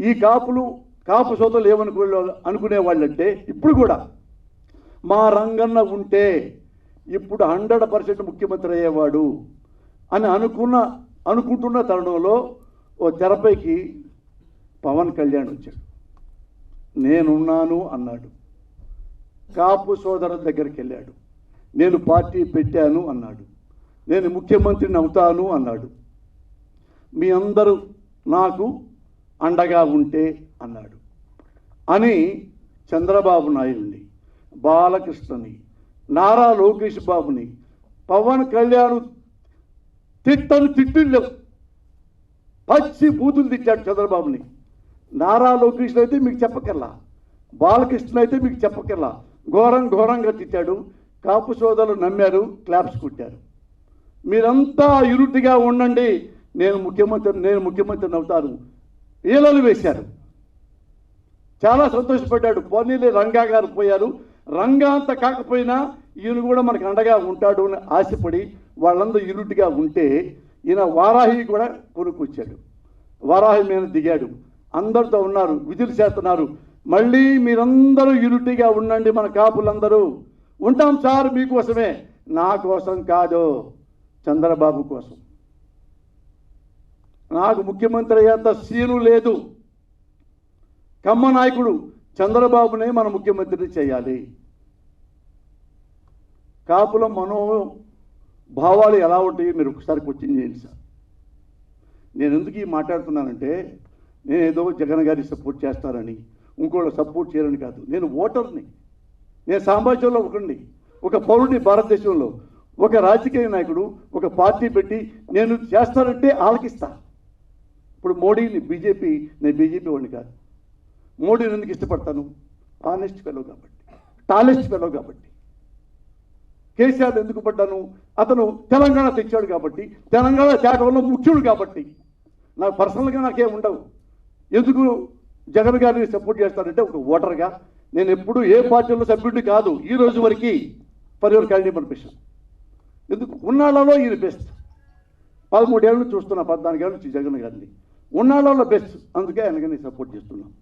ఈ కాపులు కాపు సోదరులు ఏమనుకో అనుకునే వాళ్ళంటే ఇప్పుడు కూడా మా రంగన్న ఉంటే ఇప్పుడు హండ్రెడ్ పర్సెంట్ ముఖ్యమంత్రి అయ్యేవాడు అని అనుకున్న అనుకుంటున్న తరుణంలో ఓ తెరపైకి పవన్ కళ్యాణ్ వచ్చాడు. నేనున్నాను అన్నాడు. కాపు సోదరుల దగ్గరికి వెళ్ళాడు. నేను పార్టీ పెట్టాను అన్నాడు. నేను ముఖ్యమంత్రిని అవుతాను అన్నాడు. మీ అందరూ నాకు అండగా ఉంటే అన్నాడు. అని చంద్రబాబు నాయుడిని బాలకృష్ణని నారా లోకేష్ బాబుని పవన్ కళ్యాణ్ తిట్టను తిట్టిళ్ళు పచ్చి బూతులు తిట్టాడు చంద్రబాబుని. నారా లోకేష్ని అయితే మీకు చెప్పకల్లా బాలకృష్ణ అయితే మీకు చెప్పకల్లా ఘోరం ఘోరంగా తిట్టాడు కాపు సోదరులు నమ్మారు క్లాప్స్ కొట్టారు. మీరంతా ఇరుటిగా ఉండండి నేను ముఖ్యమంత్రి నేను ముఖ్యమంత్రిని అవుతాను. ఈలలు వేశారు. చాలా సంతోషపడ్డాడు. పోనీలే రంగా గారు పోయారు. రంగా అంత కాకపోయినా ఈయన కూడా మనకు అండగా ఉంటాడు అని ఆశపడి వాళ్ళందరూ ఇరుటిగా ఉంటే ఈయన వారాహి కూడా కొనుక్కొచ్చాడు. వారాహి మీద దిగాడు. అందరితో ఉన్నారు విధులు చేస్తున్నారు. మళ్ళీ మీరందరూ ఇరుటిగా ఉండండి మన కాపులందరూ. ఉంటాం సార్ మీకోసమే. నా కోసం కాదు చంద్రబాబు కోసం. నాకు ముఖ్యమంత్రి అయ్యేంత సీను లేదు. కమ్మ నాయకుడు చంద్రబాబునే మన ముఖ్యమంత్రిని చేయాలి. కాపుల మనో భావాలు ఎలా ఉంటాయి మీరు ఒకసారి క్వశ్చన్ చేయండి సార్. నేను ఎందుకు ఈ మాట్లాడుతున్నానంటే నేను ఏదో జగన్ గారి సపోర్ట్ చేస్తానని ఇంకోళ్ళు సపోర్ట్ చేయరని కాదు. నేను ఓటర్ని. నేను సామాజ్యంలో ఒకరిని ఒక పౌరుడిని భారతదేశంలో. ఒక రాజకీయ నాయకుడు ఒక పార్టీ పెట్టి నేను చేస్తానంటే ఆలకిస్తాను ఇప్పుడు మోడీని బీజేపీ నేను బీజేపీ వాడిని కాదు. మోడీని ఎందుకు ఇష్టపడతాను? ఆనెస్ట్ ఫెలో కాబట్టి. టాలెస్ట్ ఫెలో కాబట్టి. కేసీఆర్ ఎందుకు పడ్డాను? అతను తెలంగాణ తెచ్చాడు కాబట్టి తెలంగాణ తేటంలో ముఖ్యుడు కాబట్టి. నాకు పర్సనల్గా నాకేం ఉండవు. ఎందుకు జగన్ గారిని సపోర్ట్ చేస్తానంటే ఒక ఓటర్గా నేను ఎప్పుడు ఏ పార్టీలో సభ్యుడిని కాదు. ఈ రోజు వరకు పరివర్ క్యాండిడేట్ పంపిస్తాను ఎందుకు? ఉన్నాళ్ళలో ఈయన బెస్ట్. పదమూడేళ్ళు చూస్తున్నా పద్నాలుగేళ్ళు నుంచి జగన్ గారిని. ఉన్నాళ్ళలో బెస్ట్ అందుకే ఆయనకి నేను సపోర్ట్ చేస్తున్నాను.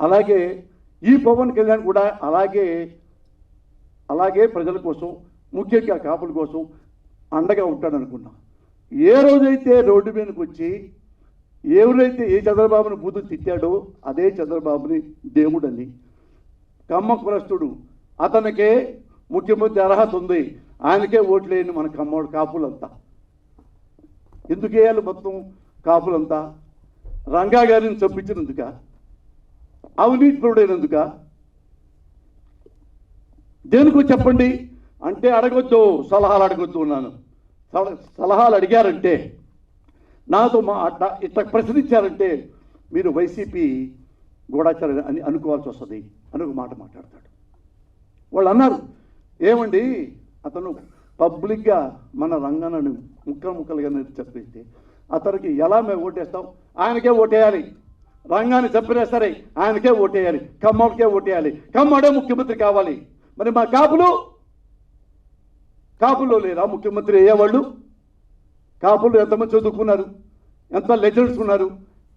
అలాగే ఈ పవన్ కళ్యాణ్ కూడా అలాగే అలాగే ప్రజల కోసం ముఖ్యంగా కాపుల కోసం అండగా ఉంటాడనుకున్నా. ఏ రోజైతే రోడ్డు మీదకి వచ్చి ఎవరైతే ఏ చంద్రబాబుని బూతులు తిట్టాడో అదే చంద్రబాబుని దేవుడని. కమ్మ కులస్తుడు. అతనికే ముఖ్యమంత్రి అర్హత ఉంది. ఆయనకే ఓట్లేయండి మన కమ్మోడు కాపులంతా. ఎందుకు వేయాలి మొత్తం కాపులంతా రంగా గారిని చంపించినందుక అవినీతిపరుడైనందుక. దేనికో చెప్పండి? అంటే అడగొద్దు సలహాలు అడగొద్దు ఉన్నాను సల- సలహాలు అడిగారంటే నాతో మా అట్ట ఇట్లా ప్రశ్నించారంటే మీరు వైసీపీ గూఢాచారం అని అనుకోవాల్సి వస్తుంది అని ఒక మాట మాట్లాడతాడు. వాళ్ళు అన్నారు ఏమండి అతను పబ్లిక్గా మన రంగనను ముక్కలు ముక్కలుగా చెప్పేస్తే అతనికి ఎలా మేము ఓటేస్తాం? ఆయనకే ఓటేయాలి. రంగాన్ని చంపినా సరే ఆయనకే ఓటేయాలి. కమ్మడికే ఓటేయాలి. కమ్మడే ముఖ్యమంత్రి కావాలి. మరి మా కాపులు? కాపులో లేరా ముఖ్యమంత్రి అయ్యేవాళ్ళు? కాపులు ఎంతమంది చదువుకున్నారు? ఎంత లెక్చరర్స్ ఉన్నారు?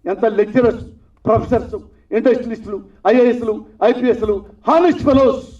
ఎంత లెక్చరర్స్ ప్రొఫెసర్స్ ఇండస్ట్రియలిస్టులు ఐఏఎస్లు ఐపీఎస్లు హానెస్ట్ ఫెలోస్?